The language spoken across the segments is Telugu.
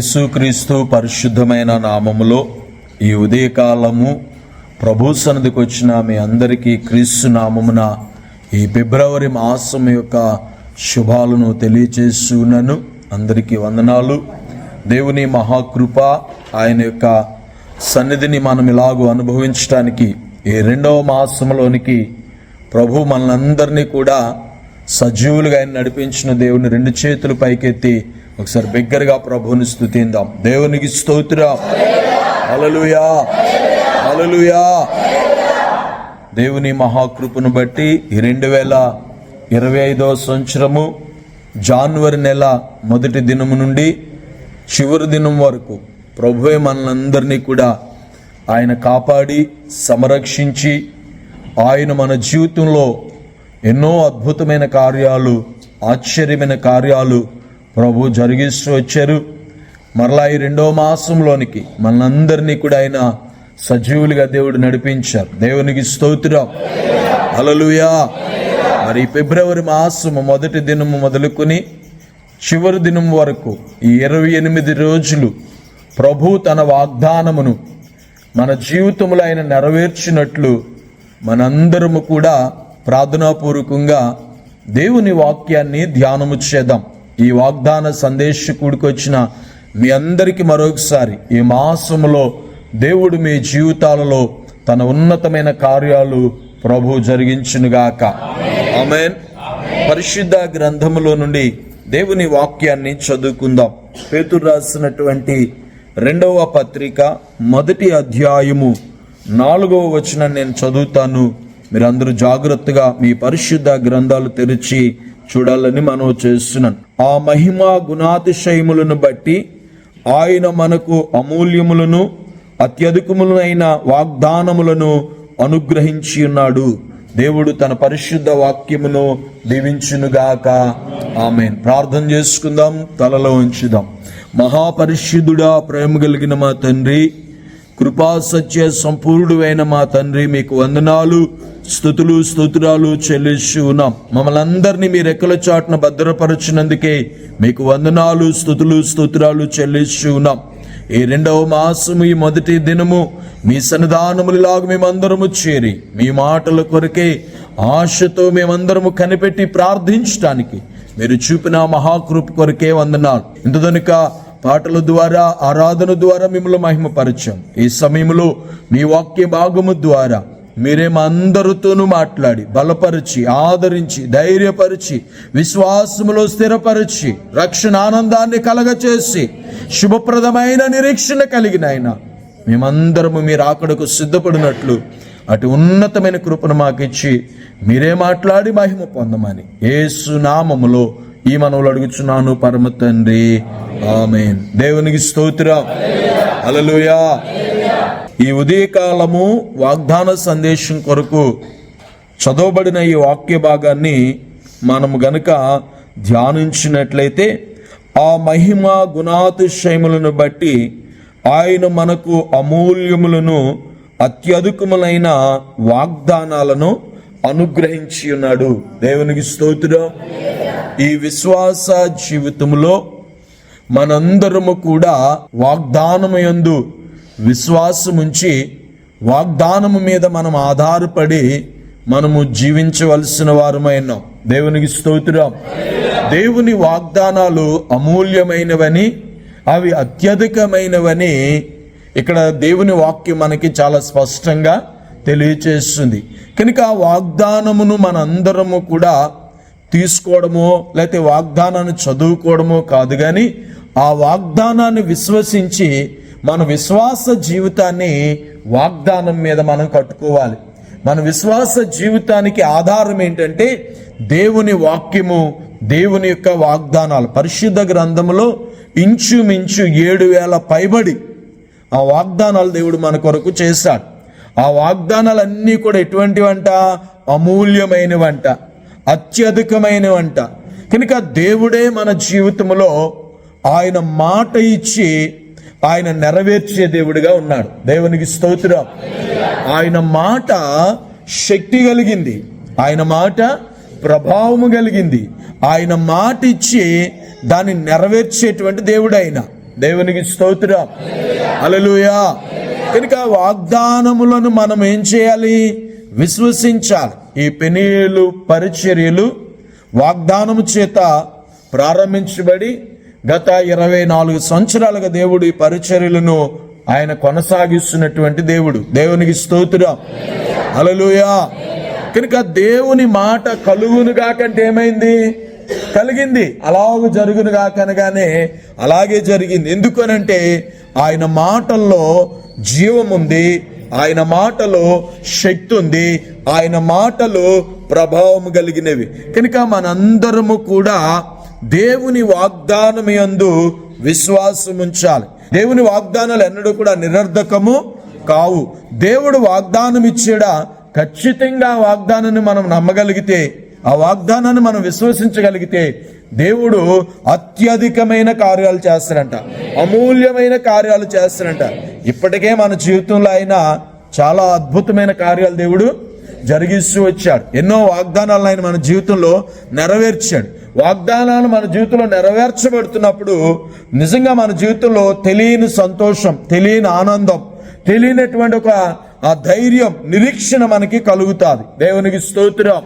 యేసుక్రీస్తు పరిశుద్ధమైన నామములో ఈ ఉదయకాలము ప్రభు సన్నిధికి వచ్చిన మీ అందరికీ క్రీస్తు నామమున ఈ ఫిబ్రవరి మాసం యొక్క శుభాలను తెలియచేస్తున్నాను. అందరికీ వందనాలు. దేవుని మహాకృప ఆయన యొక్క సన్నిధిని మనం ఇలాగూ అనుభవించడానికి ఈ రెండవ మాసంలోనికి ప్రభు మనందరినీ కూడా సజీవులుగా ఆయన నడిపించిన దేవుని రెండు చేతులు పైకెత్తి ఒకసారి బిగ్గరగా ప్రభువుని స్థుతిందాం దేవునికి స్తోత్రం. అలలుయా అలలుయా దేవుని మహాకృపను బట్టి ఈ రెండు వేల ఇరవై ఐదవ సంవత్సరము జాన్వరి నెల మొదటి దినము నుండి చివరి దినం వరకు ప్రభువే మనందరినీ కూడా ఆయన కాపాడి సంరక్షించి ఆయన మన జీవితంలో ఎన్నో అద్భుతమైన కార్యాలు ఆశ్చర్యమైన కార్యాలు ప్రభు జరిగిస్తూ వచ్చారు. మరలా ఈ రెండో మాసంలోనికి మనందరినీ కూడా ఆయన సజీవులుగా దేవుడు నడిపించారు. దేవునికి స్తోత్రం. అలలుయా మరి ఫిబ్రవరి మాసము మొదటి దినము మొదలుకొని చివరి దినం వరకు ఈ ఇరవై ఎనిమిది రోజులు ప్రభు తన వాగ్దానమును మన జీవితంలో ఆయన నెరవేర్చినట్లు మనందరము కూడా ప్రార్థనాపూర్వకంగా దేవుని వాక్యాన్ని ధ్యానము చేద్దాం. ఈ వాగ్దాన సందేశకుడికి వచ్చిన మీ అందరికీ మరొకసారి ఈ మాసములో దేవుడు మీ జీవితాలలో తన ఉన్నతమైన కార్యాలు ప్రభు జరిగించునుగాక. ఆమెన్. పరిశుద్ధ గ్రంథములో నుండి దేవుని వాక్యాన్ని చదువుకుందాం. పేతురు రాసినటువంటి రెండవ పత్రిక మొదటి అధ్యాయము నాలుగవ వచనం నేను చదువుతాను. మీరందరూ జాగ్రత్తగా మీ పరిశుద్ధ గ్రంథాలు తెరిచి చూడాలని మనం చేస్తున్నాను. ఆ మహిమ గుణాతిశయములను బట్టి ఆయన మనకు అమూల్యములను అత్యధికములైన వాగ్దానములను అనుగ్రహించి ఉన్నాడు. దేవుడు తన పరిశుద్ధ వాక్యమును దీవించునుగాక. ఆమె ప్రార్థన చేసుకుందాం తలలో ఉంచుదాం. మహాపరిశుద్ధుడా ప్రేమ కలిగిన మా తండ్రి కృపా సత్య సంపూర్ణుడైన మా తండ్రి మీకు వందనాలు. స్థుతులు స్తోత్రాలు చెల్లిస్తూ ఉన్నాం మమ్మల్ని అందరినీ మీ రెక్కల చాటున భద్రపరచినందుకే మీకు వందనాలు స్థుతులు స్తోత్రాలు చెల్లిస్తూ ఉన్నాం ఈ రెండవ మాసము ఈ మొదటి దినము మీ సన్నిధానములలాగా మేమందరము చేరి మీ మాటల కొరకే ఆశతో మేమందరము కనిపెట్టి ప్రార్థించడానికి మీరు చూపిన మహాకృప కొరకే వందనాలు. ఇంతదనుక పాటల ద్వారా ఆరాధన ద్వారా మిమ్మల్ని మహిమపరచాం. ఈ సమయంలో మీ వాక్య భాగము ద్వారా మీరే మా అందరితోనూ మాట్లాడి బలపరిచి ఆదరించి ధైర్యపరిచి విశ్వాసములో స్థిరపరిచి రక్షణ ఆనందాన్ని కలగచేసి శుభప్రదమైన నిరీక్షణ కలిగిన ఆయన మేమందరము మీరు ఆకడకు సిద్ధపడినట్లు అటు ఉన్నతమైన కృపను మాకిచ్చి మీరే మాట్లాడి మహిమ పొందమని ఏసు నామములో ఈ మనవులు అడుగుచున్నాను పరమ తండ్రి. ఆమె దేవునికి స్తోత్రం. అలలుయా ఈ ఉదయకాలము వాగ్దాన సందేశం కొరకు చదవబడిన ఈ వాక్య భాగాన్ని మనము గనుక ధ్యానించినట్లయితే ఆ మహిమ గుణాతిశయములను బట్టి ఆయన మనకు అమూల్యములను అత్యధికములైన వాగ్దానాలను అనుగ్రహించి ఉన్నాడు. దేవునికి స్తోత్రం. ఈ విశ్వాస జీవితంలో మనందరము కూడా వాగ్దానమయందు విశ్వాసముంచి వాగ్దానము మీద మనం ఆధారపడి మనము జీవించవలసిన వారమైనాం దేవునికి స్తోత్రం. దేవుని వాగ్దానాలు అమూల్యమైనవని అవి అత్యధికమైనవని ఇక్కడ దేవుని వాక్యం మనకి చాలా స్పష్టంగా తెలియచేస్తుంది. కనుక ఆ వాగ్దానమును మనందరము కూడా తీసుకోవడమో లేకపోతే వాగ్దానాన్ని చదువుకోవడమో కాదు కానీ ఆ వాగ్దానాన్ని విశ్వసించి మన విశ్వాస జీవితాన్ని వాగ్దానం మీద మనం కట్టుకోవాలి. మన విశ్వాస జీవితానికి ఆధారం ఏంటంటే దేవుని వాక్యము దేవుని యొక్క వాగ్దానాలు. పరిశుద్ధ గ్రంథములో ఇంచుమించు ఏడు వేల పైబడి ఆ వాగ్దానాలు దేవుడు మన కొరకు చేశాడు. ఆ వాగ్దానాలన్నీ కూడా ఎటువంటివంట? అమూల్యమైనవంట అత్యధికమైనవంట. కనుక దేవుడే మన జీవితంలో ఆయన మాట ఇచ్చి ఆయన నెరవేర్చే దేవుడిగా ఉన్నాడు. దేవునికి స్తోత్రం. ఆయన మాట శక్తి కలిగింది. ఆయన మాట ప్రభావము కలిగింది. ఆయన మాట ఇచ్చి దాన్ని నెరవేర్చేటువంటి దేవుడు ఆయన దేవునికి స్తోత్రం. అలలుయా కనుక వాగ్దానములను మనం ఏం చేయాలి? విశ్వసించాలి. ఈ పెనీయులు పరిచర్యలు వాగ్దానము చేత ప్రారంభించబడి గత ఇరవై నాలుగు సంవత్సరాలుగా దేవుడు ఈ పరిచర్యలను ఆయన కొనసాగిస్తున్నటువంటి దేవుడు. దేవునికి స్తోత్రం. అలలుయా కనుక దేవుని మాట కలుగును కాకంటే ఏమైంది? కలిగింది. అలాగ జరుగును కాకనగానే అలాగే జరిగింది. ఎందుకనంటే ఆయన మాటల్లో జీవం ఉంది ఆయన మాటలో శక్తి ఉంది ఆయన మాటలు ప్రభావం కలిగినవి. కనుక మనందరము కూడా దేవుని వాగ్దానం యందు విశ్వాసం ఉంచాలి దేవుని వాగ్దానాలు ఎన్నడూ కూడా నిరర్ధకము కావు. దేవుడు వాగ్దానం ఇచ్చేడా ఖచ్చితంగా వాగ్దానాన్ని మనం నమ్మగలిగితే ఆ వాగ్దానాన్ని మనం విశ్వసించగలిగితే దేవుడు అత్యధికమైన కార్యాలు చేస్తాడంట. అమూల్యమైన కార్యాలు చేస్తాడంట. ఇప్పటికే మన జీవితంలో అయినా చాలా అద్భుతమైన కార్యాలు దేవుడు జరిగిస్తూ వచ్చాడు. ఎన్నో వాగ్దానాలను ఆయన మన జీవితంలో నెరవేర్చాడు. వాగ్దానాలు మన జీవితంలో నెరవేర్చబడుతున్నప్పుడు నిజంగా మన జీవితంలో తెలియని సంతోషం తెలియని ఆనందం తెలియనటువంటి ఒక ఆ ధైర్యం నిరీక్షణ మనకి కలుగుతుంది. దేవునికి స్తోత్రం.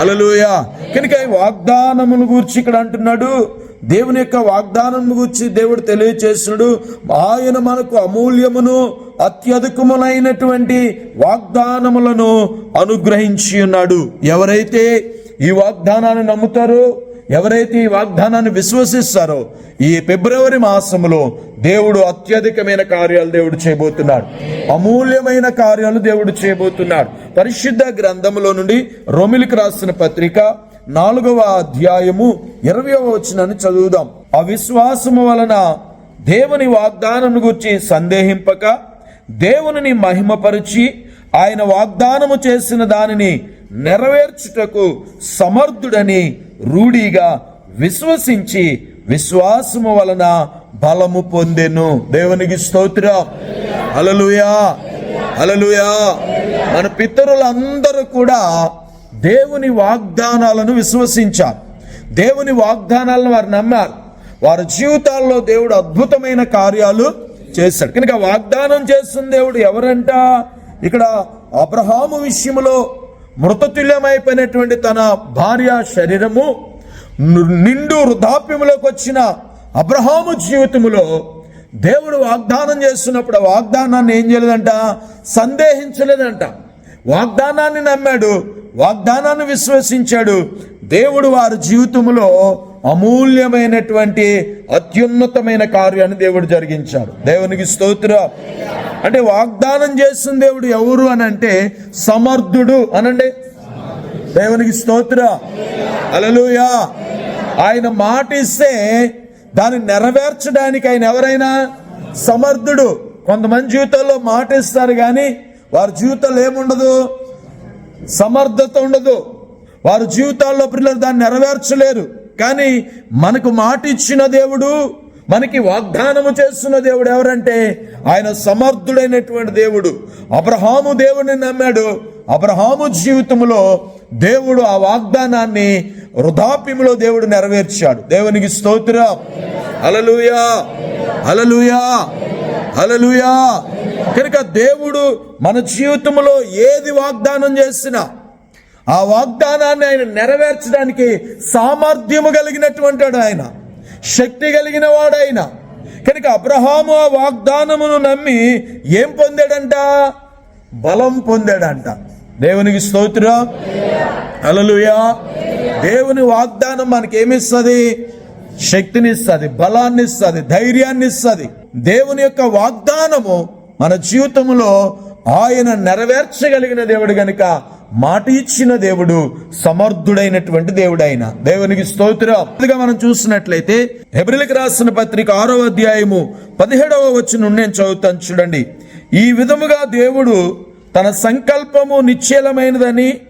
అలలుయ కనుక ఈ వాగ్దానమును గూర్చి ఇక్కడ అంటున్నాడు. దేవుని యొక్క వాగ్దానం గురించి దేవుడు తెలియచేస్తున్నాడు. ఆయన మనకు అమూల్యమును అత్యధికములైనటువంటి వాగ్దానములను అనుగ్రహించి ఉన్నాడు. ఎవరైతే ఈ వాగ్దానాన్ని నమ్ముతారో ఎవరైతే ఈ వాగ్దానాన్ని విశ్వసిస్తారో ఈ ఫిబ్రవరి మాసంలో దేవుడు అత్యధికమైన కార్యాలు దేవుడు చేయబోతున్నాడు. అమూల్యమైన కార్యాలు దేవుడు చేయబోతున్నాడు. పరిశుద్ధ గ్రంథములో నుండి రొమిలికి రాసిన పత్రిక నాలుగవ అధ్యాయము ఇరవయవ వచనాన్ని చదువుదాం. అవిశ్వాసము వలన దేవుని వాగ్దానం గురించి సందేహింపక దేవునిని మహిమపరిచి ఆయన వాగ్దానము చేసిన దానిని నెరవేర్చుటకు సమర్థుడని రూఢిగా విశ్వసించి విశ్వాసము వలన బలము పొందెను. దేవునికి స్తోత్రం. అలలుయా అలలుయా మన పితరులందరూ కూడా దేవుని వాగ్దానాలను విశ్వసించారు దేవుని వాగ్దానాలను వారు నమ్మారు వారి జీవితాల్లో దేవుడు అద్భుతమైన కార్యాలు చేశాడు. కనుక వాగ్దానం చేస్తున్న దేవుడు ఎవరంట? ఇక్కడ అబ్రహాము విషయంలో మృతతుల్యమైపోయినటువంటి తన భార్య శరీరము నిండు వృద్ధాప్యములోకి వచ్చిన అబ్రహాము జీవితములో దేవుడు వాగ్దానం చేస్తున్నప్పుడు వాగ్దానాన్ని ఏం చేయలేదంట? సందేహించలేదంట. వాగ్దానాన్ని నమ్మాడు. వాగ్దానాన్ని విశ్వసించాడు. దేవుడు వారి జీవితంలో అమూల్యమైనటువంటి అత్యున్నతమైన కార్యాన్ని దేవుడు జరిగించాడు. దేవునికి స్తోత్ర. అంటే వాగ్దానం చేస్తున్న దేవుడు ఎవరు అని అంటే సమర్థుడు అనండి. దేవునికి స్తోత్ర. అలలుయా ఆయన మాట ఇస్తే దాన్ని నెరవేర్చడానికి ఆయన ఎవరైనా సమర్థుడు. కొంతమంది జీవితాల్లో మాట ఇస్తారు కానీ వారి జీవితంలో ఏముండదు? సమర్థత ఉండదు. వారి జీవితాల్లో పిల్లలు దాన్ని నెరవేర్చలేరు. కానీ మనకు మాట ఇచ్చిన దేవుడు మనకి వాగ్దానము చేస్తున్న దేవుడు ఎవరంటే ఆయన సమర్థుడైనటువంటి దేవుడు. అబ్రహాము దేవుడిని నమ్మాడు. అబ్రహాము జీవితంలో దేవుడు ఆ వాగ్దానాన్ని వృధాప్యములో దేవుడు నెరవేర్చాడు. దేవునికి స్తోత్రం. అలలుయా అలలుయా అలలుయా కనుక దేవుడు మన జీవితంలో ఏది వాగ్దానం చేసినా ఆ వాగ్దానాన్ని ఆయన నెరవేర్చడానికి సామర్థ్యము కలిగినటువంటి వాడు ఆయన. శక్తి కలిగిన వాడైన. ఆయన కనుక అబ్రహాము ఆ వాగ్దానమును నమ్మి ఏం పొందాడంట? బలం పొందాడంట. దేవునికి స్తోత్రం. అలలుయా దేవుని వాగ్దానం మనకి ఏమిస్తుంది శక్తిని ఇస్తుంది బలాన్ని ఇస్తుంది ధైర్యాన్ని ఇస్తుంది దేవుని యొక్క వాగ్దానము మన జీవితంలో ఆయన నెరవేర్చగలిగిన దేవుడు గనుక మాట ఇచ్చిన దేవుడు సమర్థుడైనటువంటి దేవుడు ఆయన దేవునికి స్తోత్రం. మనం చూసినట్లయితే హెబ్రిల్కి రాసిన పత్రిక ఆరో అధ్యాయము పదిహేడవ వచ్చిన నేను చదువుతాను చూడండి. ఈ విధముగా దేవుడు తన సంకల్పము నిశ్చలమైనదని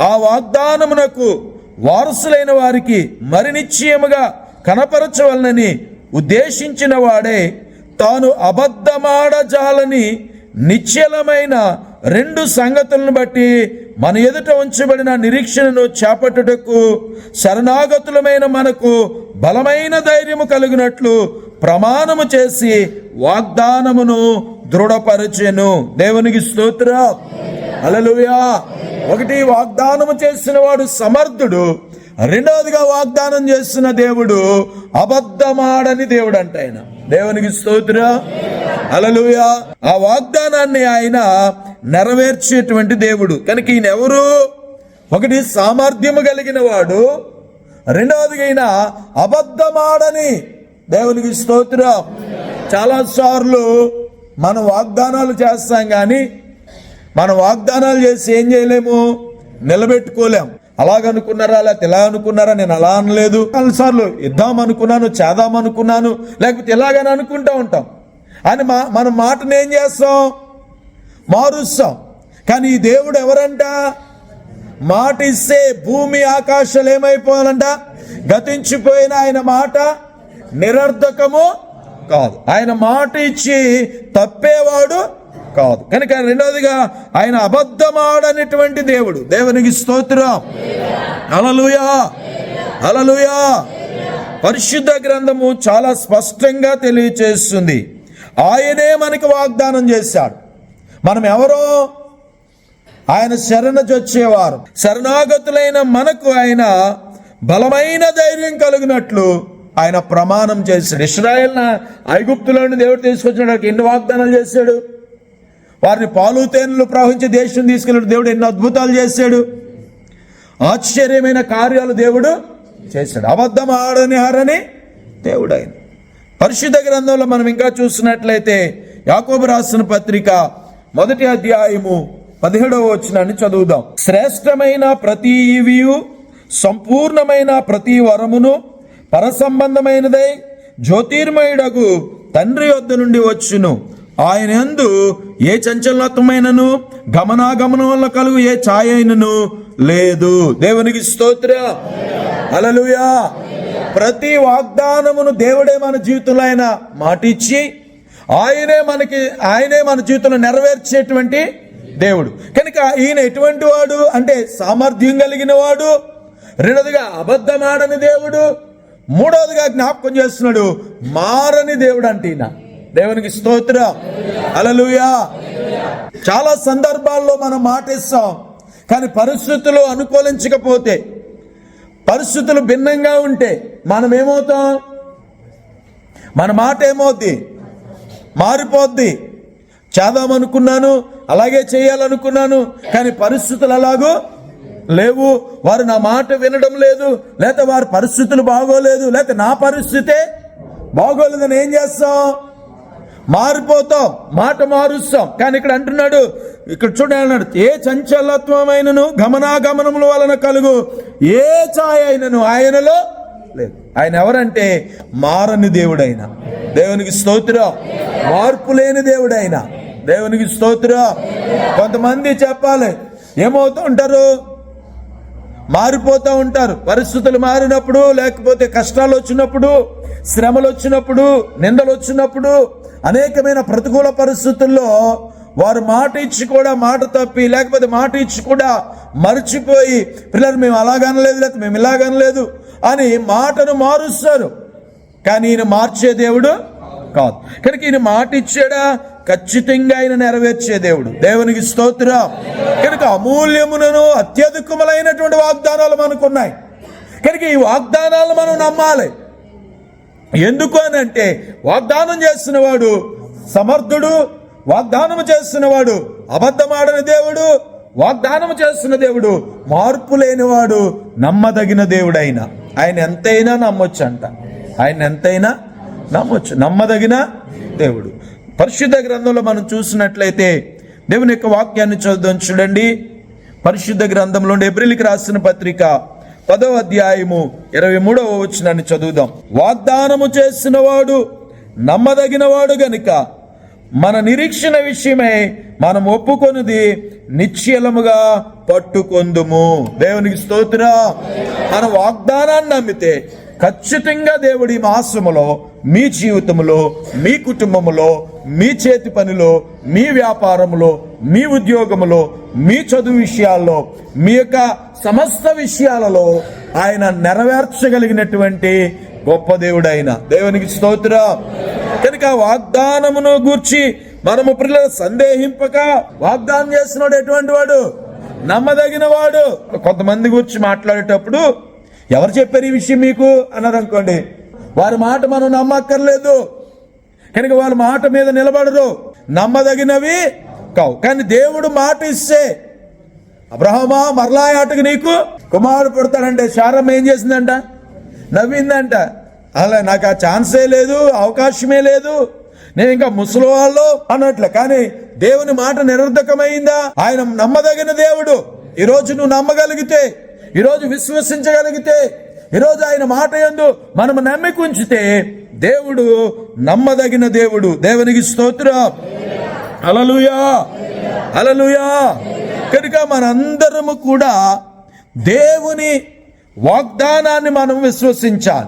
ఆ వాగ్దానమునకు వారసులైన వారికి మరి నిశ్చయముగా కనపరచవలనని ఉద్దేశించిన వాడే తాను అబద్ధమాడజాలని నిశ్చలమైన రెండు సంగతులను బట్టి మన ఎదుట ఉంచబడిన నిరీక్షణను చేపట్టుటకు శరణాగతులమైన మనకు బలమైన ధైర్యము కలిగినట్లు ప్రమాణము చేసి వాగ్దానమును దృఢపరచెను. దేవునికి స్తోత్ర. అలలుయా ఒకటి వాగ్దానము చేసిన వాడు సమర్థుడు. రెండవదిగా వాగ్దానం చేస్తున్న దేవుడు అబద్ధమాడని దేవుడు అంట ఆయన. దేవునికి స్తోత్ర. అలలుయా ఆ వాగ్దానాన్ని ఆయన నెరవేర్చేటువంటి దేవుడు. కనుక ఈయన ఎవరు ఒకటి సామర్థ్యము కలిగిన వాడు. రెండవదిగా ఈయన అబద్ధమాడని దేవునికి స్తోత్రం. చాలా సార్లు మనం వాగ్దానాలు చేస్తాం కానీ మనం వాగ్దానాలు చేసి ఏం చేయలేము? నిలబెట్టుకోలేం. అలాగనుకున్నారా? లేకపోతే ఇలా అనుకున్నారా? నేను అలా అనలేదు. సార్లు ఇద్దాం అనుకున్నాను చేద్దాం అనుకున్నాను లేకపోతే ఇలాగని అనుకుంటా ఉంటాం. అని మా మన మాటను ఏం చేస్తాం? మారుస్తాం. కానీ ఈ దేవుడు ఎవరంట? మాట ఇస్తే భూమి ఆకాశాలు ఏమైపోవాలంట? గతించిపోయిన ఆయన మాట నిరర్ధకము కాదు. ఆయన మాట ఇచ్చి తప్పేవాడు కాదు. కనుక రెండవదిగా ఆయన అబద్ధమాడనటువంటి దేవుడు. దేవునికి స్తోత్రం. అలలుయా అలలుయా పరిశుద్ధ గ్రంథము చాలా స్పష్టంగా తెలియచేస్తుంది. ఆయనే మనకు వాగ్దానం చేశాడు. మనం ఎవరో ఆయన శరణ చొచ్చేవారు. శరణాగతులైన మనకు ఆయన బలమైన ధైర్యం కలిగినట్లు ఆయన ప్రమాణం చేశాడు. ఇస్రాయల్ ఐగుప్తులను దేవుడు తీసుకొచ్చినాడు ఎన్ని వాగ్దానాలు చేశాడు? వారిని పాలుతేనలు ప్రవహించే దేశం తీసుకెళ్ళాడు. దేవుడు ఎన్నో అద్భుతాలు చేశాడు. ఆశ్చర్యమైన కార్యాలు దేవుడు చేశాడు. అబద్ధం ఆడని ఆరని దేవుడు ఆయన పరిశుద్ధ గ్రంథంలో మనం ఇంకా చూసినట్లయితే యాకోబు రాసిన పత్రిక మొదటి అధ్యాయము పదిహేడవ వచ్చినాన్ని చదువుదాం. శ్రేష్టమైన ప్రతి సంపూర్ణమైన ప్రతి వరమును పరసంబంధమైనదై జ్యోతిర్మయుడగు తండ్రి వద్ద నుండి వచ్చును. ఆయన ఎందు ఏ చంచలత్వమైనను? గమనాగమనం వల్ల కలుగు ఏ ఛాయ అయినను లేదు. దేవునికి స్తోత్ర. అలలుయా ప్రతి వాగ్దానమును దేవుడే మన జీవితంలో ఆయన మాటిచ్చి ఆయనే మనకి ఆయనే మన జీవితంలో నెరవేర్చేటువంటి దేవుడు. కనుక ఈయన ఎటువంటి వాడు? అంటే సామర్థ్యం కలిగిన వాడు రెండోదిగా అబద్ధమాడని దేవుడు మూడోదిగా జ్ఞాపకం చేస్తున్నాడు మారని దేవుడు అంటే ఈయన. దేవునికి స్తోత్రం. అలలుయా చాలా సందర్భాల్లో మనం మాటిస్తాం కానీ పరిస్థితులు అనుకూలించకపోతే పరిస్థితులు భిన్నంగా ఉంటే మనం ఏమవుతాం మన మాట ఏమవుద్ది? మారిపోద్ది. చేద్దామనుకున్నాను అలాగే చేయాలనుకున్నాను కానీ పరిస్థితులు అలాగూ లేవు. వారు నా మాట వినడం లేదు లేకపోతే వారి పరిస్థితులు బాగోలేదు లేకపోతే నా పరిస్థితే బాగోలేదని ఏం చేస్తాం? మారిపోతాం మాట మారుస్తాం. కానీ ఇక్కడ అంటున్నాడు ఇక్కడ చూడండి అన్నాడు ఏ చంచలత్వమైనను గమనాగమనముల వలన కలుగు ఏ ఛాయ అయినను ఆయనలో లేదు. ఆయన ఎవరంటే మారని దేవుడైన. దేవునికి స్తోత్రం. మార్పు లేని దేవుడైన. దేవునికి స్తోత్రం. కొంతమంది చెప్పాలి ఏమవుతూ ఉంటారు? మారిపోతూ ఉంటారు. పరిస్థితులు మారినప్పుడు లేకపోతే కష్టాలు వచ్చినప్పుడు శ్రమలు వచ్చినప్పుడు నిందలు వచ్చినప్పుడు అనేకమైన ప్రతికూల పరిస్థితుల్లో వారు మాట ఇచ్చి కూడా మాట తప్పి లేకపోతే మాట ఇచ్చి కూడా మర్చిపోయి పిల్లలు మేము అలాగనలేదు లేకపోతే మేము ఇలాగనలేదు అని మాటను మారుస్తారు. కానీ ఈయన మార్చే దేవుడు కాదు. కనుక ఈయన మాట ఇచ్చాడా? ఖచ్చితంగా ఆయన నెరవేర్చే దేవుడు. దేవునికి స్తోత్రం. కనుక అమూల్యములను అత్యధికములైనటువంటి వాగ్దానాలు మనకున్నాయి. కనుక ఈ వాగ్దానాలు మనం నమ్మాలి. ఎందుకు అని అంటే వాగ్దానం చేస్తున్నవాడు సమర్థుడు వాగ్దానం చేస్తున్నవాడు అబద్ధమాడని దేవుడు వాగ్దానం చేస్తున్న దేవుడు మార్పు లేనివాడు నమ్మదగిన దేవుడైన. ఆయన ఎంతైనా నమ్మొచ్చు అంట ఆయన ఎంతైనా నమ్మొచ్చు. నమ్మదగిన దేవుడు. పరిశుద్ధ గ్రంథంలో మనం చూసినట్లయితే దేవుని యొక్క వాక్యాన్ని చదువుదాం చూడండి. పరిశుద్ధ గ్రంథంలో ఎబ్రిల్కి రాసిన పత్రిక పదవ అధ్యాయము ఇరవై మూడవ వచనాన్ని చదువుదాం. వాగ్దానము చేసిన వాడు నమ్మదగిన వాడు గనుక మన నిరీక్షణ విషయమై మనం ఒప్పుకొనిది నిశ్చలముగా పట్టుకొందుము. దేవునికి స్తోత్ర. మన వాగ్దానాన్ని నమ్మితే ఖచ్చితంగా దేవుడి మాసములో మీ జీవితంలో మీ కుటుంబములో మీ చేతి పనిలో మీ వ్యాపారములో మీ ఉద్యోగములో మీ చదువు విషయాల్లో మీ యొక్క సమస్త విషయాలలో ఆయన నెరవేర్చగలిగినటువంటి గొప్ప దేవుడు ఆయన దేవునికి స్తోత్ర. కనుక వాగ్దానమును గూర్చి మనము పిల్లలు సందేహింపక వాగ్దానం చేస్తున్నాడు ఎటువంటి వాడు? నమ్మదగిన వాడు కొంతమంది గురించి మాట్లాడేటప్పుడు ఎవరు చెప్పారు ఈ విషయం మీకు? అన్నారు అనుకోండి వారి మాట మనం నమ్మక్కర్లేదు. కనుక వాళ్ళ మాట మీద నిలబడరు. నమ్మదగినవి కావు. కానీ దేవుడు మాట ఇస్తే అబ్రహమా మరలా ఆటకు నీకు కుమారుడు పుడతాడంటే శారమ్మ ఏం చేసిందంట? నవ్విందంట. అలా నాకు ఆ ఛాన్సే లేదు అవకాశమే లేదు. నేను ఇంకా ముసలి వాళ్ళు అన్నట్లే. కానీ దేవుని మాట నిరర్ధకమైందా ఆయన నమ్మదగిన దేవుడు. ఈరోజు నువ్వు నమ్మగలిగితే ఈరోజు విశ్వసించగలిగితే ఈరోజు ఆయన మాట ఎందు మనం నమ్మిక ఉంచితే దేవుడు నమ్మదగిన దేవుడు. దేవునికి స్తోత్రం. అలలుయా అలలుయా కనుక మనందరము కూడా దేవుని వాగ్దానాన్ని మనం విశ్వసించాలి.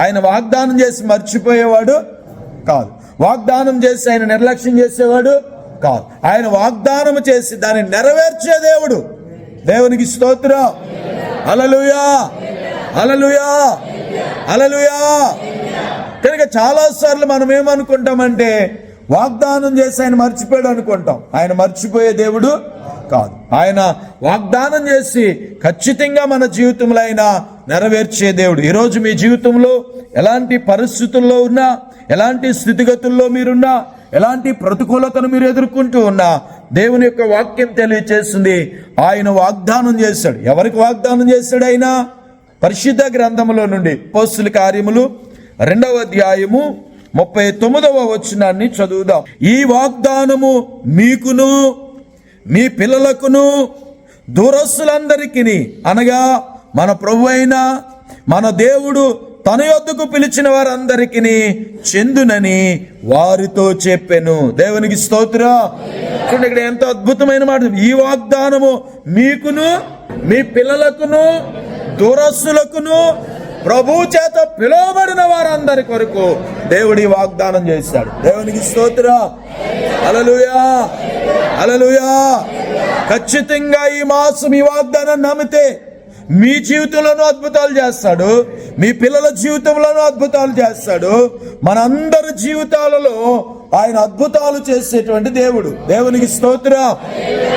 ఆయన వాగ్దానం చేసి మర్చిపోయేవాడు కాదు. వాగ్దానం చేసి ఆయన నిర్లక్ష్యం చేసేవాడు కాదు. ఆయన వాగ్దానం చేసి దాన్ని నెరవేర్చే దేవుడు. దేవునికి స్తోత్రం. అలలుయా అలలుయా అలలుయా కనుక చాలా సార్లు మనం ఏమనుకుంటామంటే వాగ్దానం చేసి ఆయన మర్చిపోయాడు అనుకుంటాం. ఆయన మర్చిపోయే దేవుడు కాదు. ఆయన వాగ్దానం చేసి ఖచ్చితంగా మన జీవితంలో ఆయన నెరవేర్చే దేవుడు. ఈరోజు మీ జీవితంలో ఎలాంటి పరిస్థితుల్లో ఉన్నా ఎలాంటి స్థితిగతుల్లో మీరున్నా ఎలాంటి ప్రతికూలతను మీరు ఎదుర్కొంటూ ఉన్నా దేవుని యొక్క వాక్యం తెలియచేస్తుంది. ఆయన వాగ్దానం చేశాడు ఎవరికి వాగ్దానం చేశాడు ఆయన? పరిశుద్ధ గ్రంథములో నుండి. పోస్తుల కార్యములు రెండవ అధ్యాయము ముప్పై తొమ్మిదవ వచనాన్ని చదువుదాం. ఈ వాగ్దానము మీకును మీ పిల్లలకును దూరస్తులందరికీ అనగా మన ప్రభు అయిన మన దేవుడు తన యొద్దకు పిలిచిన వారందరికీ చెందునని వారితో చెప్పెను. దేవునికి స్తోత్రం. చూడండి ఇక్కడ ఎంతో అద్భుతమైన మాట. ఈ వాగ్దానము మీకును మీ పిల్లలకును దురస్సులకును ప్రభు చేత పిలువబడిన వారందరి కొరకు దేవుడి వాగ్దానం చేశాడు. దేవునికి స్తోత్ర. అలలుయా అలలుయా ఖచ్చితంగా ఈ మాసం ఈ వాగ్దానం నమ్మితే మీ జీవితంలోనూ అద్భుతాలు చేస్తాడు. మీ పిల్లల జీవితంలోనూ అద్భుతాలు చేస్తాడు. మనందరి జీవితాలలో ఆయన అద్భుతాలు చేసేటువంటి దేవుడు. దేవునికి స్తోత్రం.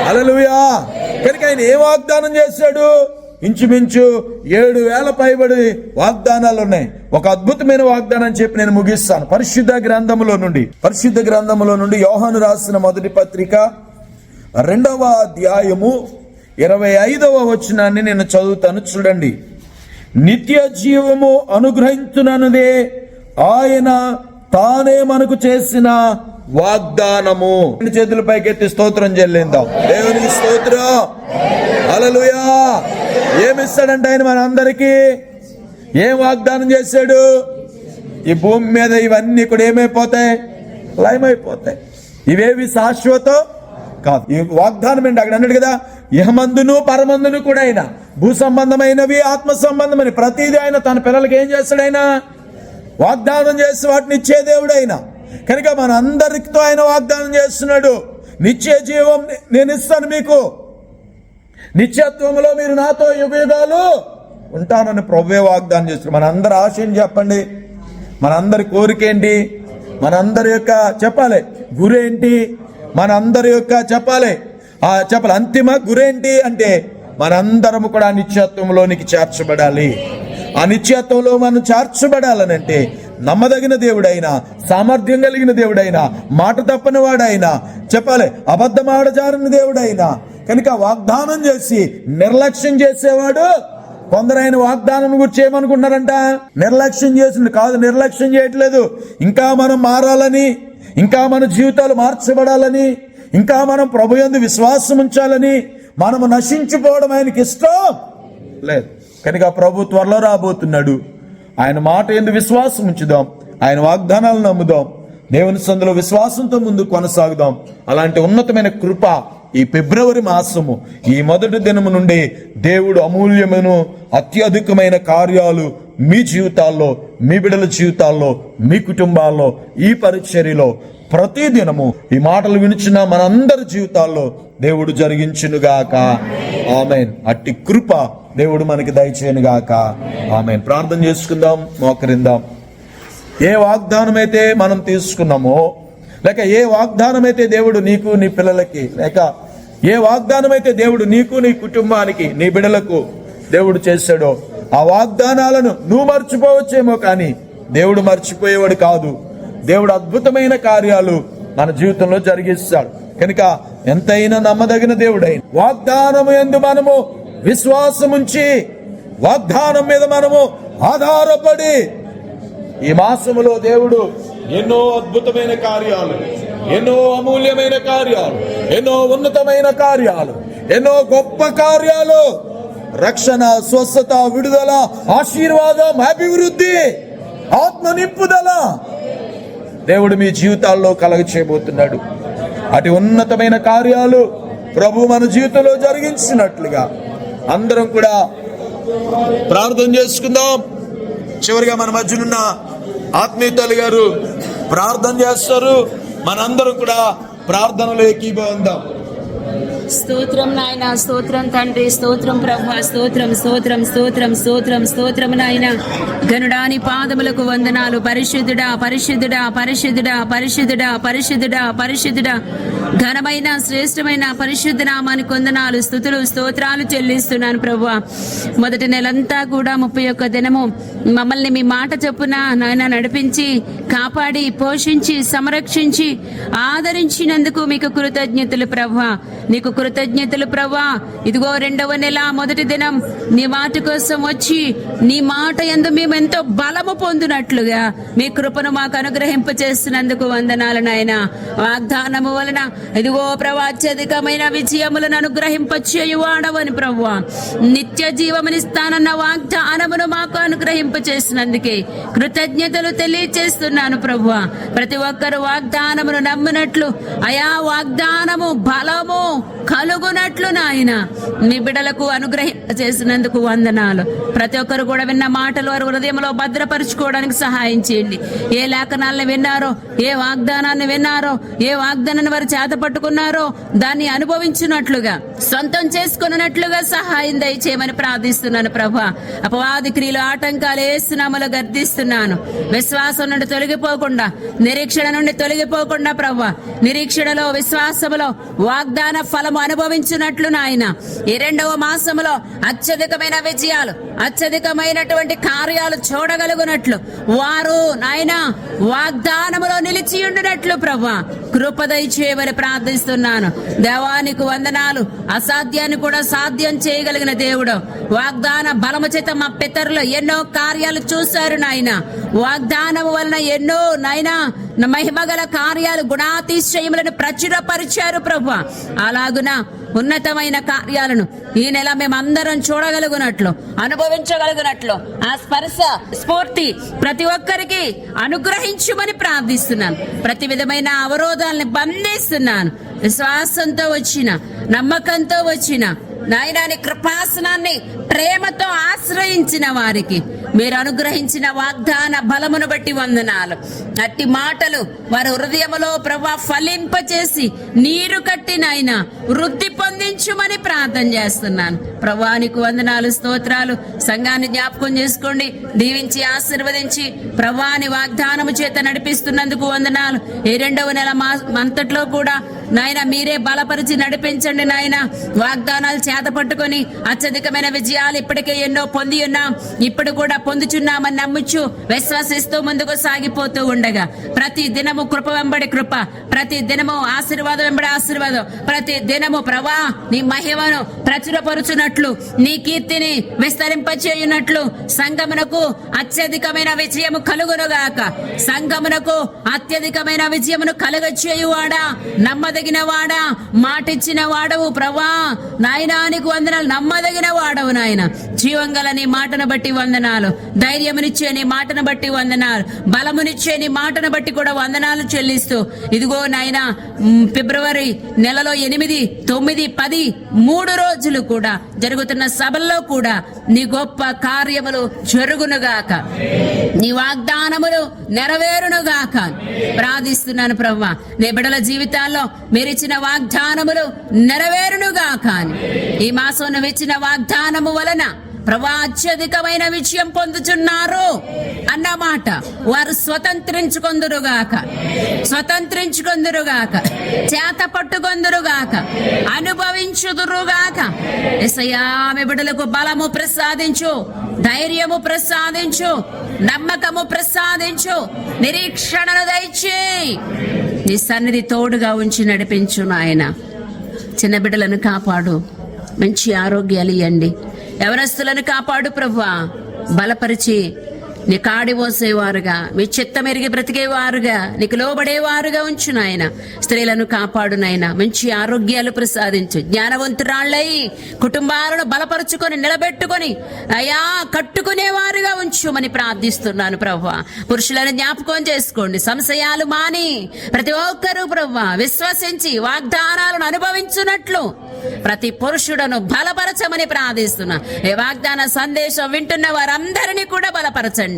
అలలుయా కనుక ఆయన ఏ వాగ్దానం చేశాడు? ఇంచుమించు ఏడు వేల పైబడి వాగ్దానాలు ఉన్నాయి. ఒక అద్భుతమైన వాగ్దానం చెప్పి నేను ముగిస్తాను. పరిశుద్ధ గ్రంథములో నుండి పరిశుద్ధ గ్రంథములో నుండి యోహాను రాసిన మొదటి పత్రిక రెండవ అధ్యాయము ఇరవై ఐదవ వచనాన్ని నేను చదువుతాను చూడండి. నిత్య జీవము అనుగ్రహించునన్నదే ఆయన తానే మనకు చేసిన వాగ్దానము. రెండు చేతుల పైకెత్తి స్తోత్రం చెల్లిందాం. దేవునికి స్తోత్రం. అలలుయా ఏమిస్తాడంటే ఆయన మనందరికీ? ఏం వాగ్దానం చేశాడు? ఈ భూమి మీద ఇవన్నీ కూడా ఏమైపోతాయి? లయమైపోతాయి. ఇవేవి శాశ్వతం? కాదు. ఈ వాగ్దానం ఏంటి? అక్కడ అన్నాడు కదా యహమందును పరమందును కూడా ఆయన భూ సంబంధమైనవి ఆత్మ సంబంధమైన ప్రతిదీ ఆయన తన పిల్లలకి ఏం చేస్తాడు ఆయన? వాగ్దానం చేసి వాటిని ఇచ్చే దేవుడు ఆయన. కనుక మన అందరితో ఆయన వాగ్దానం చేస్తున్నాడు. నిత్య జీవం నేను ఇస్తాను మీకు. నిత్యత్వంలో మీరు నాతో యుగయుగాలు ఉంటానని ప్రభువే వాగ్దానం చేస్తున్నారు మన అందరి చెప్పండి? మనందరి కోరిక ఏంటి? మనందరి యొక్క చెప్పాలి. గురేంటి మనందరి యొక్క చెప్పాలి. ఆ చెప్పాలి అంతిమ గురేంటి అంటే మనందరము కూడా ఆ నిత్యత్వంలోనికి చేర్చబడాలి. ఆ నిత్యత్వంలో మనం చేర్చబడాలనంటే నమ్మదగిన దేవుడైనా సామర్థ్యం కలిగిన దేవుడైనా మాట తప్పని వాడైనా చెప్పాలి అబద్ధం దేవుడైనా కనుక వాగ్దానం చేసి నిర్లక్ష్యం చేసేవాడు కొందరైన వాగ్దానం గురించి ఏమనుకుంటున్నారంట? నిర్లక్ష్యం చేసింది కాదు నిర్లక్ష్యం చేయట్లేదు. ఇంకా మనం మారాలని ఇంకా మన జీవితాలు మార్చబడాలని ఇంకా మనం ప్రభు ఎందు విశ్వాసం ఉంచాలని మనము నశించిపోవడం ఆయనకి ఇష్టం లేదు. కనుక ప్రభు త్వరలో రాబోతున్నాడు. ఆయన మాట ఎందు విశ్వాసం ఉంచుదాం. ఆయన వాగ్దానాలు నమ్ముదాం. దేవుని సందులో విశ్వాసంతో ముందు కొనసాగుదాం. అలాంటి ఉన్నతమైన కృప ఈ ఫిబ్రవరి మాసము ఈ మొదటి దినము నుండి దేవుడు అమూల్యమైన అత్యధికమైన కార్యాలు మీ జీవితాల్లో మీ బిడ్డల జీవితాల్లో మీ కుటుంబాల్లో ఈ పరిచర్యలో ప్రతి దినము ఈ మాటలు వినిచిన మనందరి జీవితాల్లో దేవుడు జరిగించునుగాక. ఆమెన్. అట్టి కృప దేవుడు మనకి దయచేయనుగాక. ఆమెన్. ప్రార్థన చేసుకుందాం మోకరిందాం. ఏ వాగ్దానం అయితే మనం తీసుకున్నామో లేక ఏ వాగ్దానం అయితే దేవుడు నీకు నీ పిల్లలకి లేక ఏ వాగ్దానం అయితే దేవుడు నీకు నీ కుటుంబానికి నీ బిడలకు దేవుడు చేశాడో ఆ వాగ్దానాలను నువ్వు మర్చిపోవచ్చేమో కానీ దేవుడు మర్చిపోయేవాడు కాదు. దేవుడు అద్భుతమైన కార్యాలు మన జీవితంలో జరిగిస్తాడు. కనుక ఎంతైనా నమ్మదగిన దేవుడై వాగ్దానం ఎందు మనము విశ్వాసముంచి వాగ్దానం మీద మనము ఆధారపడి ఈ మాసములో దేవుడు ఎన్నో అద్భుతమైన కార్యాలు ఎన్నో అమూల్యమైన కార్యాలు ఎన్నో ఉన్నతమైన కార్యాలు ఎన్నో గొప్ప కార్యాలు. రక్షణ స్వస్థత విడుదల ఆశీర్వాదం అభివృద్ధి ఆత్మ నింపుదల దేవుడు మీ జీవితాల్లో కలగ చేయబోతున్నాడు అటు ఉన్నతమైన కార్యాలు ప్రభు మన జీవితంలో జరిగించినట్లుగా అందరం కూడా ప్రార్థన చేసుకుందాం. చివరిగా మన మధ్యనున్న ఆత్మీయతలు గారు ప్రార్థన చేస్తారు. మనందరం కూడా ప్రార్థనలో ఏకీభవిద్దాం స్తోత్రం నాయన స్తోత్రం తండ్రి స్తోత్రం ప్రభు స్తోత్రం స్తోత్రం స్తోత్రం స్తోత్రం స్తోత్రం నాయన. గనుడాని పాదములకు వందనాలు. పరిశుద్ధుడా పరిశుద్ధుడా పరిశుద్ధుడా పరిశుద్ధుడా పరిశుద్ధుడా పరిశుద్ధుడా. ఘనమైన శ్రేష్టమైన పరిశుద్ధ నామానికి కొందనాలు స్థుతులు స్తోత్రాలు చెల్లిస్తున్నాను ప్రభు మొదటి నెలంతా కూడా ముప్పై ఒక్క దినము మమ్మల్ని మీ మాట చొప్పున నాయన నడిపించి కాపాడి పోషించి సంరక్షించి ఆదరించినందుకు మీకు కృతజ్ఞతలు ప్రభు నీకు కృతజ్ఞతలు ప్రభు ఇదిగో రెండవ నెల మొదటి దినం. నీ మాట కోసం వచ్చి నీ మాట ఎందు మేము ఎంతో బలము పొందినట్లుగా మీ కృపను మాకు అనుగ్రహింప చేస్తున్నందుకు వందనాలు నాయన. వాగ్దానము వలన ఇదిగో ప్రభా అత్యధికమైన విజయములను అనుగ్రహింప చేయువాడవని ప్రభు నిత్య జీవమునిస్తానన్న వాగ్దానమును మాకు అనుగ్రహింప చేసినందుకే కృతజ్ఞతలు తెలియచేస్తున్నాను ప్రభు ప్రతి ఒక్కరు వాగ్దానమును నమ్మినట్లు అయా వాగ్దానము బలము కలుగునట్లు నాయన మీ బిడలకు అనుగ్రహింప చేసినందుకు వందనాలు. ప్రతి ఒక్కరు కూడా విన్న మాటలు వారి హృదయంలో భద్రపరుచుకోవడానికి సహాయం చేయండి. ఏ లేఖనాలను విన్నారో ఏ వాగ్దానాన్ని విన్నారో ఏ వాగ్దానాన్ని వారు చేత పట్టుకున్నారో దాన్ని అనుభవించినట్లుగా సొంతం చేసుకున్నట్లుగా సహాయం దయచేయమని ప్రార్థిస్తున్నాను ప్రభా. అపవాది క్రియలు ఆటంకాలు వేస్తున్నామలో గర్దిస్తున్నాను విశ్వాసం నుండి తొలగిపోకుండా నిరీక్షణ నుండి తొలగిపోకుండా ప్రభా నిరీక్షణలో విశ్వాసములో వాగ్దాన ఫలం ఫలము అనుభవించినట్లు నాయన. ఈ రెండవ మాసములో అత్యధికమైన విజయాలు అత్యధికమైనటువంటి కార్యాలు చూడగలుగునట్లు వారు నాయన వాగ్దానములో నిలిచి ఉండినట్లు ప్రభా కృపదయచేయమని ప్రార్థిస్తున్నాను. దేవానికి వందనాలు. అసాధ్యాన్ని కూడా సాధ్యం చేయగలిగిన దేవుడు. వాగ్దాన బలము చేత మా పితరులు ఎన్నో కార్యాలు చూశారు నాయన. వాగ్దానం వలన ఎన్నో నాయనా మహిమగల కార్యాలు గుణాతిశయములను ప్రచురపరిచారు ప్రభు. అలాగున ఉన్నతమైన కార్యాలను ఈ నెల మేమందరం చూడగలుగునట్లు అనుభవించగలుగునట్లు ఆ స్పర్శ స్ఫూర్తి ప్రతి ఒక్కరికి అనుగ్రహించుమని ప్రార్థిస్తున్నాను ప్రతి విధమైన అవరోధాలను బంధిస్తున్నాను. విశ్వాసంతో వచ్చిన నమ్మకంతో వచ్చిన నాయనాని కృపాసనాన్ని ప్రేమతో ఆశ్రయించిన వారికి మీరు అనుగ్రహించిన వాగ్దాన బలమును బట్టి వందనాలు. అట్టి మాటలు వారి హృదయములో ప్రభా ఫలింపచేసి నీరు కట్టినైన వృద్ధి పొందించుమని ప్రార్థన చేస్తున్నాను. ప్రభానికి వందనాలు స్తోత్రాలు. సంఘాన్ని జ్ఞాపకం చేసుకోండి. దీవించి ఆశీర్వదించి ప్రభాని వాగ్దానము చేత నడిపిస్తున్నందుకు వందనాలు. ఈ రెండవ నెల మా అంతట్లో కూడా నాయన మీరే బలపరిచి నడిపించండి నాయన. వాగ్దానాలు చేత పట్టుకొని అత్యధికమైన విజయాలు ఇప్పటికే ఎన్నో పొంది ఉన్నాం. ఇప్పుడు కూడా పొందుచున్నామని నమ్ముచు విశ్వసిస్తూ ముందుకు సాగిపోతూ ఉండగా. ప్రతి దినము కృప వెంబడి కృప ప్రతి దినము ఆశీర్వాదం వెంబడి ఆశీర్వాదం ప్రతి దినము ప్రభా నీ మహిమను ప్రచురపరుచున్నట్లు నీ కీర్తిని విస్తరింపచేయున్నట్లు సంగమునకు అత్యధికమైన విజయము కలుగునుగాక. సంగమునకు అత్యధికమైన విజయమును కలుగ చేయువాడా నమ్మదగిన వాడా మాటిచ్చిన వాడవు ప్రభా నాయనానికి వందనాలు. నమ్మదగిన వాడవు నాయన జీవంగల నీ మాటను బట్టి వందనాలు. ధైర్యమునిచ్చే నీ మాటను బట్టి వందనాలు. బలమునిచ్చే నీ మాటను బట్టి కూడా వందనాలు చెల్లిస్తూ. ఇదిగో నాయన ఫిబ్రవరి నెలలో ఎనిమిది తొమ్మిది పది మూడు రోజులు కూడా జరుగుతున్న సభల్లో కూడా నీ గొప్ప కార్యములు జరుగునుగాక. నీ వాగ్దానములు నెరవేరునుగాక. ప్రార్థిస్తున్నాను ప్రవ్వ. నీ బిడల జీవితాల్లో మీరిచ్చిన వాగ్దానములు నెరవేరునుగాక అని. ఈ మాసం నువ్వు ఇచ్చిన వాగ్దానము వలన ప్రభా అత్యధికమైన విజయం పొందుతున్నారు అన్నమాట వారు స్వతంత్రించుకొందురుగాక. స్వతంత్రించుకొందురుగాక. చేత పట్టుకొందురుగాక. అనుభవించుదురుగాక. ఎసయామి బిడలకు బలము ప్రసాదించు ధైర్యము ప్రసాదించు నమ్మకము ప్రసాదించు నిరీక్షణను దయచేయి. నీ సన్నిధి తోడుగా ఉంచి నడిపించు నాయన చిన్న బిడ్డలను కాపాడు. మంచి ఆరోగ్యాలు ఇవ్వండి ఎవరస్తులను కాపాడు ప్రవ్వా బలపరిచి నీ కాడి మోసేవారుగా మీ చిత్తమెరిగి బ్రతికేవారుగా నీకు లోబడేవారుగా ఉంచు నాయన. స్త్రీలను కాపాడు నాయన. మంచి ఆరోగ్యాలు ప్రసాదించు. జ్ఞానవంతురాళ్ళై కుటుంబాలను బలపరుచుకొని నిలబెట్టుకొని అయా కట్టుకునేవారుగా ఉంచుమని ప్రార్థిస్తున్నాను ప్రవ్వ. పురుషులను జ్ఞాపకం చేసుకోండి. సంశయాలు మాని ప్రతి ఒక్కరూ ప్రవ్వ విశ్వసించి వాగ్దానాలను అనుభవించున్నట్లు ప్రతి పురుషుడను బలపరచమని ప్రార్థిస్తున్నా. ఏ వాగ్దాన సందేశం వింటున్న వారందరినీ కూడా బలపరచండి.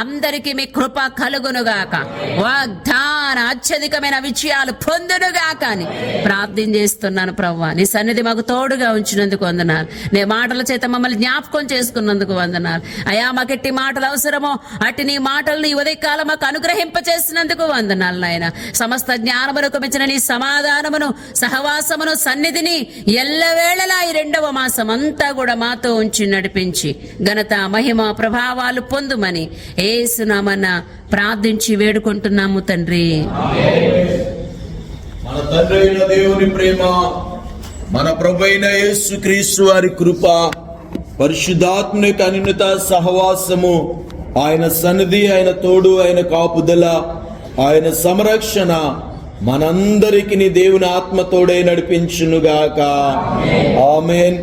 అందరికీ మీ కృప కలుగునుగాక. వాగ్దాన అత్యధికమైన విజయాలు పొందునుగాక అని ప్రార్థన చేస్తున్నాను ప్రవ్వా. నీ సన్నిధి మాకు తోడుగా ఉంచినందుకు వందనాలు. నీ మాటల చేత మమ్మల్ని జ్ఞాపకం చేసుకున్నందుకు వందనాలు. అయా మాకెట్టి మాటలు అవసరమో అట్టి నీ మాటలను ఉదయకాలం మాకు అనుగ్రహింపచేసినందుకు వందనాలు నాయన. సమస్త జ్ఞానమునకు మించిన నీ సమాధానమును సహవాసమును సన్నిధిని ఎల్లవేళలా ఈ రెండవ మాసం అంతా కూడా మాతో ఉంచి నడిపించి ఘనత మహిమ ప్రభావాలు పొందుమని ఏసునామన్న ప్రార్థించి వేడుకుంటున్నాము తండ్రి. మన తండ్రి అయిన దేవుని ప్రేమ మన ప్రభు అయిన యేసు క్రీస్తు వారి కృప పరిశుద్ధాత్మిక అన్యుత సహవాసము ఆయన సన్నిధి ఆయన తోడు ఆయన కాపుదల ఆయన సంరక్షణ మనందరికి దేవుని ఆత్మతోడే నడిపించునుగాక. ఆమెన్.